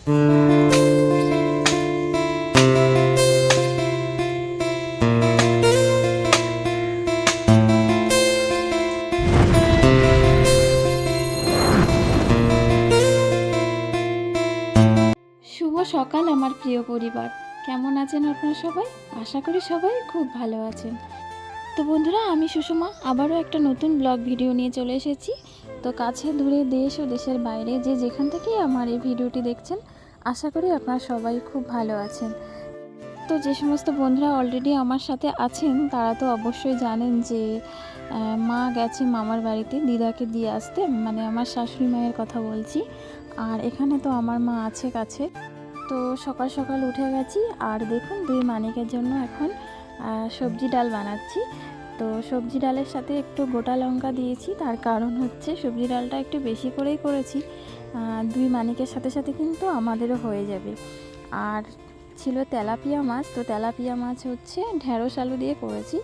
শুভ সকাল আমার প্রিয় পরিবার। কেমন আছেন আপনারা সবাই? আশা করি সবাই খুব ভালো আছেন। তো বন্ধুরা, আমি সুষমা। আবারও একটা নতুন ব্লগ ভিডিও নিয়ে চলে এসেছি। তো কাছে দূরে দেশ ও দেশের বাইরে যে যেখান থেকেই আমার এই ভিডিওটি দেখছেন, আশা করি আপনারা সবাই খুব ভালো আছেন। তো যে সমস্ত বন্ধুরা অলরেডি আমার সাথে আছেন, তারা তো অবশ্যই জানেন যে মা গেছে মামার বাড়িতে দিদাকে দিয়ে আসতে মানে আমার শাশুড়ি মায়ের কথা বলছি। আর এখানে তো আমার মা আছে কাছে। তো সকাল সকাল উঠে গেছি, আর দেখুন দুই মানিকের জন্য এখন সবজি ডাল বানাচ্ছি। তো সবজি ডালের সাথে একটু গোটা লঙ্কা দিয়েছি। তার কারণ হচ্ছে সবজি ডালটা একটু বেশি করেই করেছি। দুই মানিকের সাথে সাথে কিন্তু আমাদেরও হয়ে যাবে। আর ছিল তেলাপিয়া মাছ, তো তেলাপিয়া মাছ হচ্ছে ঢেঁড়স আলু দিয়ে করেছি।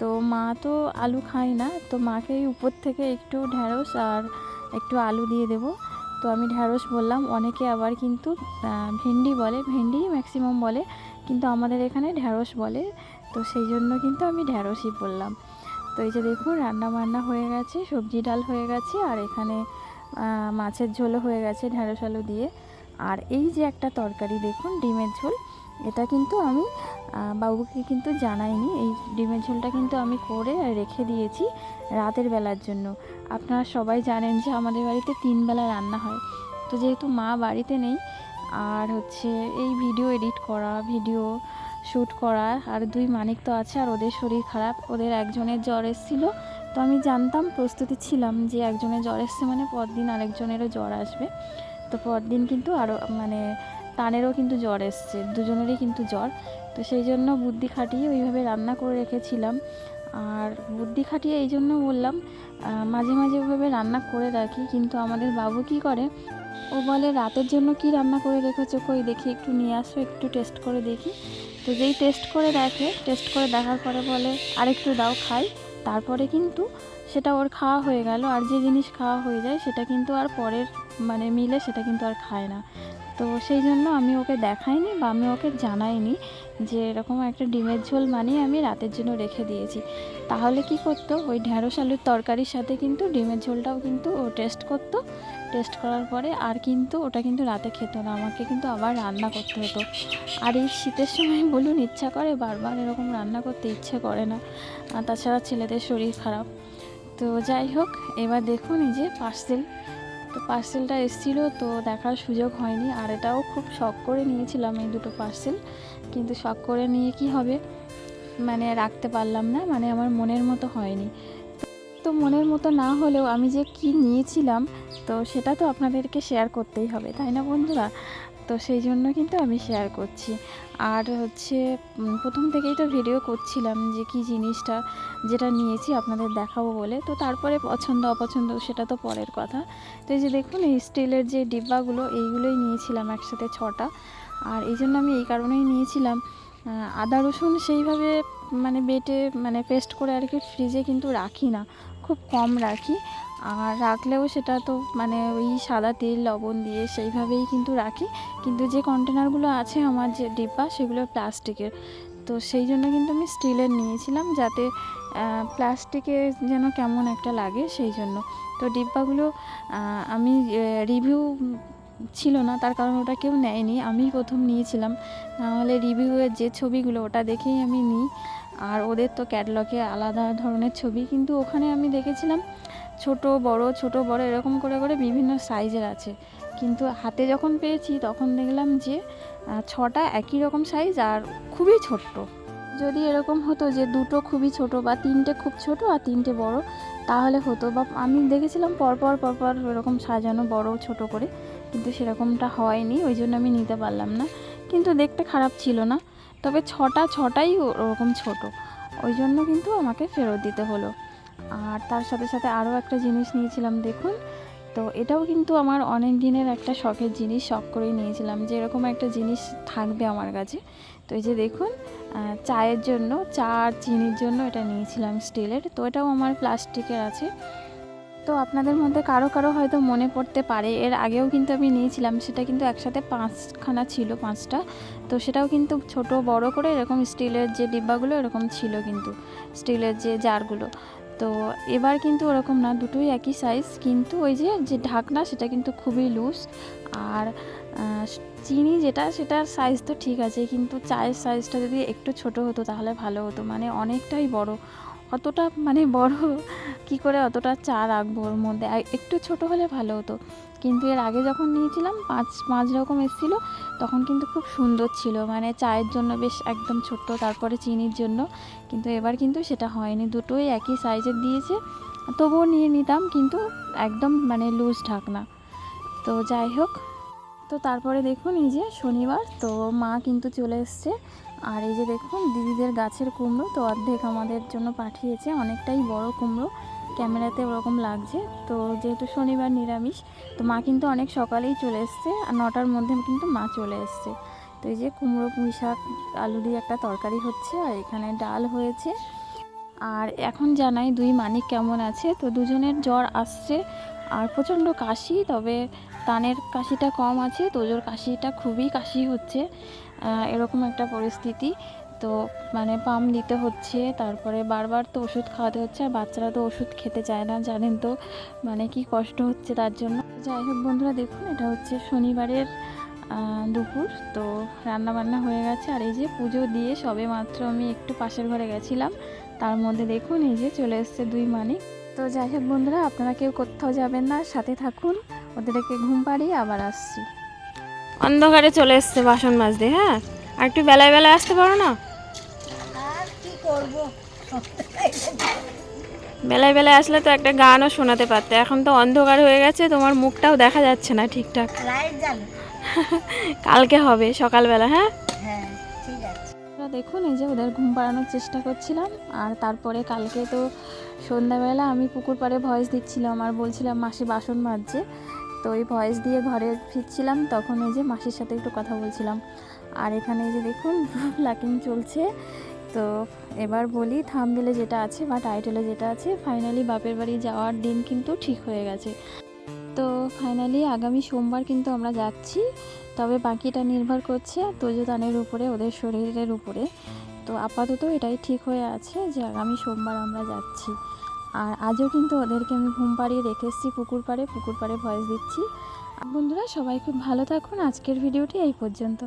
তো মা তো আলু খায় না, তো মাকে উপর থেকে একটু ঢেঁড়স আর একটু আলু দিয়ে দেবো। তো আমি ঢ্যাঁড়স বললাম, অনেকে আবার কিন্তু ভেন্ডি বলে, ভেন্ডি ম্যাক্সিমাম বলে, কিন্তু আমাদের এখানে ঢ্যাঁড়স বলে। তো সেই জন্য কিন্তু আমি ঢ্যাঁড়সই বললাম। তো এই যে দেখুন রান্না বান্না হয়ে গেছে, সবজি ডাল হয়ে গেছে, আর এখানে মাছের ঝোলও হয়ে গেছে ঢ্যাঁড়স আলু দিয়ে। আর এই যে একটা তরকারি দেখুন, ডিমের ঝোল, এটা কিন্তু আমি বাবুকে কিন্তু জানাইনি। এই ডিমের ঝোলটা কিন্তু আমি করে রেখে দিয়েছি রাতের বেলার জন্য। আপনারা সবাই জানেন যে আমাদের বাড়িতে তিন বেলা রান্না হয়। তো যেহেতু মা বাড়িতে নেই, আর হচ্ছে এই ভিডিও এডিট করা, ভিডিও শ্যুট করা, আর দুই মানিক তো আছে, আর ওদের শরীর খারাপ, ওদের একজনের জ্বর এসেছিল। তো আমি জানতাম, প্রস্তুতি ছিলাম যে একজনের জ্বর এসছে মানে পরদিন আরেকজনেরও জ্বর আসবে। তো পরদিন কিন্তু আরও মানে তানেরও কিন্তু জ্বর এসছে, দুজনেরই কিন্তু জ্বর। তো সেই জন্য বুদ্ধি খাটিয়ে ওইভাবে রান্না করে রেখেছিলাম। আর বুদ্ধি খাটিয়ে এই জন্য বললাম মাঝে মাঝে ওভাবে রান্না করে রাখি, কিন্তু আমাদের বাবু কি করে? ও বলে, রাতের জন্য কি রান্না করে রেখেছো? কই, দেখি একটু নিয়ে আসো, একটু টেস্ট করে দেখি। তো যেই টেস্ট করে দেখে টেস্ট করে দেখার পরে বলে, আরেকটু দাও, খাই। তারপরে কিন্তু সেটা ওর খাওয়া হয়ে গেল। আর যে জিনিস খাওয়া হয়ে যায়, সেটা কিন্তু আর পরের মানে মিলে সেটা কিন্তু আর খায় না। তো সেই জন্য আমি ওকে দেখাইনি বা আমি ওকে জানাইনি যে এরকম একটা ডিমের ঝোল মানে আমি রাতের জন্য রেখে দিয়েছি। তাহলে কি করতো? ওই ঢ্যাঁড়স আলুর তরকারির সাথে কিন্তু ডিমের ঝোলটাও কিন্তু ও টেস্ট করতো। টেস্ট করার পরে আর কিন্তু ওটা কিন্তু রাতে খেতো না, আমাকে কিন্তু আবার রান্না করতে হতো। আর এই শীতের সময় বলুন ইচ্ছা করে, বারবার এরকম রান্না করতে ইচ্ছে করে না। তাছাড়া ছেলেদের শরীর খারাপ। তো যাই হোক, এবার দেখুন এই যে পার্সেল তো পার্সেলটা এসেছিল, তো দেখার সুযোগ হয়নি। আর এটাও খুব শখ করে নিয়েছিলাম এই দুটো পার্সেল কিন্তু শখ করে নিয়ে কি হবে? মানে রাখতে পারলাম না মানে আমার মনের মতো হয়নি। তো মনের মতো না হলেও আমি যে কি নিয়েছিলাম, তো সেটা তো আপনাদেরকে শেয়ার করতেই হবে, তাই না বন্ধুরা? তো সেই জন্য কিন্তু আমি শেয়ার করছি। আর হচ্ছে প্রথম থেকেই তো ভিডিও করছিলাম যে কি জিনিসটা যেটা নিয়েছি আপনাদের দেখাবো বলে। তো তারপরে পছন্দ, অপছন্দ সেটা তো পরের কথা। তো এই যে দেখুন, এই স্টিলের যে ডিব্বাগুলো, এইগুলোই নিয়েছিলাম একসাথে ছটা। আর এই জন্য আমি এই কারণেই নিয়েছিলাম। আদা, রসুন সেইভাবে মানে বেটে মানে পেস্ট করে আর কি ফ্রিজে কিন্তু রাখি না। খুব কম রাখি। আর রাখলেও সেটা তো মানে ওই সাদা তেল, লবণ দিয়ে সেইভাবেই কিন্তু রাখি। কিন্তু যে কন্টেনারগুলো আছে আমার যে ডিব্বা, সেগুলো প্লাস্টিকের। তো সেই জন্য কিন্তু আমি স্টিলের নিয়েছিলাম যাতে প্লাস্টিকে যেন কেমন একটা লাগে সেই জন্য। তো ডিব্বাগুলো আমি রিভিউ ছিল না, তার কারণ ওটা কেউ নেয়নি। আমি প্রথম নিয়েছিলাম। নাহলে রিভিউয়ের যে ছবিগুলো, ওটা দেখেই আমি নিই। আর ওদের তো ক্যাটলগে আলাদা ধরনের ছবি। কিন্তু ওখানে আমি দেখেছিলাম ছোট, বড় ছোট, বড় এরকম করে করে বিভিন্ন সাইজের আছে। কিন্তু হাতে যখন পেয়েছি তখন দেখলাম যে ছটা একই রকম সাইজ আর খুবই ছোট্ট। যদি এরকম হতো যে দুটো খুবই ছোট বা তিনটে খুব ছোট আর তিনটে বড়, তাহলে হতো বা আমি দেখেছিলাম পরপর পরপর এরকম সাজানো বড়, ছোট করে। কিন্তু সেরকমটা হয়নি, ওই জন্য আমি নিতে পারলাম না। কিন্তু দেখতে খারাপ ছিল না। তবে ছটা, ছটাই ওরকম ছোট। ওই জন্য কিন্তু আমাকে ফেরত দিতে হলো। আর তার সাথে সাথে আরও একটা জিনিস নিয়েছিলাম, দেখুন। তো এটাও কিন্তু আমার অনেক দিনের একটা শখের জিনিস, শখ করেই নিয়েছিলাম যে এরকম একটা জিনিস থাকবে আমার কাছে। তো এই যে দেখুন চায়ের জন্য, চা আর চিনির জন্য এটা নিয়েছিলাম স্টিলের, তো এটাও আমার প্লাস্টিকের আছে। তো আপনাদের মধ্যে কারও কারও হয়তো মনে পড়তে পারে, এর আগেও কিন্তু আমি নিয়েছিলাম, সেটা কিন্তু একসাথে পাঁচখানা ছিল, পাঁচটা। তো সেটাও কিন্তু ছোট বড় করে এরকম স্টিলের যে ডিব্বাগুলো, এরকম ছিল কিন্তু, স্টিলের যে জারগুলো। তো এবার কিন্তু ওরকম না, দুটোই একই সাইজ কিন্তু ওই যে যে ঢাকনা সেটা কিন্তু খুবই লুজ আর চিনি যেটা সেটার সাইজ তো ঠিক আছে, কিন্তু চায়ের সাইজটা যদি একটু ছোট হতো তাহলে ভালো হতো মানে অনেকটাই বড়। অতটা মানে বড় কি করে অতটা চা রাখব ওর মধ্যে? একটু ছোট হলে ভালো হতো। কিন্তু এর আগে যখন নিয়েছিলাম, পাঁচ পাঁচ রকম এসেছিল, তখন কিন্তু খুব সুন্দর ছিল। মানে চায়ের জন্য বেশ একদম ছোট্ট, তারপরে চিনির জন্য। কিন্তু এবার কিন্তু সেটা হয়নি। দুটোই একই সাইজের দিয়েছে। তবুও নিয়ে নিতাম, কিন্তু একদম মানে লুজ ঢাকনা। তো যাই হোক। তো তারপরে দেখুন, এই যে শনিবার, তো মা কিন্তু চলে এসছে। আর এই যে দেখুন, দিদিদের গাছের কুমড়ো তো অর্ধেক আমাদের জন্য পাঠিয়েছে, অনেকটাই বড় কুমড়ো। ক্যামেরাতে ওরকম লাগছে। তো যেহেতু শনিবার নিরামিষ, তো মা কিন্তু অনেক সকালেই চলে এসছে আর নটার মধ্যে কিন্তু মা চলে এসছে। তো এই যে কুমড়ো, পুঁই শাক, আলু দিয়ে একটা তরকারি হচ্ছে আর এখানে ডাল হয়েছে। আর এখন জানাই দুই মানিক কেমন আছে? তো দুজনের জ্বর আসছে আর প্রচণ্ড কাশি, তবে তানের কাশিটা কম আছে। তোজোর কাশিটা খুবই কাশি হচ্ছে এরকম একটা পরিস্থিতি। তো মানে পাম দিতে হচ্ছে, তারপরে বারবার তো ওষুধ খাওয়াতে হচ্ছে, আর বাচ্চারা তো ওষুধ খেতে চায় না, জানেন তো মানে কি কষ্ট হচ্ছে তার জন্য। যাই হোক বন্ধুরা, দেখুন, এটা হচ্ছে শনিবারের দুপুর, তো রান্না বান্না হয়ে গেছে। আর এই যে পুজো দিয়ে সবে মাত্র আমি একটু পাশের ঘরে গেছিলাম, তার মধ্যে দেখুন, এই যে চলে এসছে দুই মানিক। তো যাই হোক বন্ধুরা আপনারা কেউ কোথাও যাবেন না সাথে থাকুন। ওদেরকে ঘুম পাড়িয়ে আবার আসছি। অন্ধকারে চলে এসছে বাসন মাজতে হ্যাঁ? আর একটু বেলায় বেলায় আসতে পারো না? কি করব? বেলায় বেলায় আসলে তো একটা গানও শোনাতে পারতে। এখন তো অন্ধকার হয়ে গেছে তোমার মুখটাও দেখা যাচ্ছে না ঠিকঠাক। কালকে হবে সকালবেলা হ্যাঁ? হ্যাঁ ঠিক আছে। দেখুন এই যে ওদের ঘুম পাড়ানোর চেষ্টা করছিলাম আর তারপরে কালকে তো সন্ধ্যাবেলা আমি পুকুর পাড়ে ভয়েস দিচ্ছিলাম আর বলছিলাম, মাসি বাসন মাজছে। তো ওই ভয়েস দিয়ে ঘরে ফিরছিলাম, তখন এই যে মাসির সাথে একটু কথা বলছিলাম। আর এখানে যে দেখুন লাকিং চলছে। তো এবার বলি থামবেলে যেটা আছে বা টাইটেলে যেটা আছে ফাইনালি বাপের বাড়ি যাওয়ার দিন কিন্তু ঠিক হয়ে গেছে। তো ফাইনালি আগামী সোমবার কিন্তু আমরা যাচ্ছি, তবে বাকিটা নির্ভর করছে তোজোদানের উপরে, ওদের শরীরের উপরে। তো আপাতত এটাই ঠিক হয়ে আছে যে আগামী সোমবার আমরা যাচ্ছি। আর আজও কিন্তু ওদেরকে আমি ঘুম পাড়িয়ে রেখে এসেছি পুকুর পাড়ে পুকুর পাড়ে ভয়েস দিচ্ছি। বন্ধুরা সবাই খুব ভালো থাকুন। আজকের ভিডিওটি এই পর্যন্ত।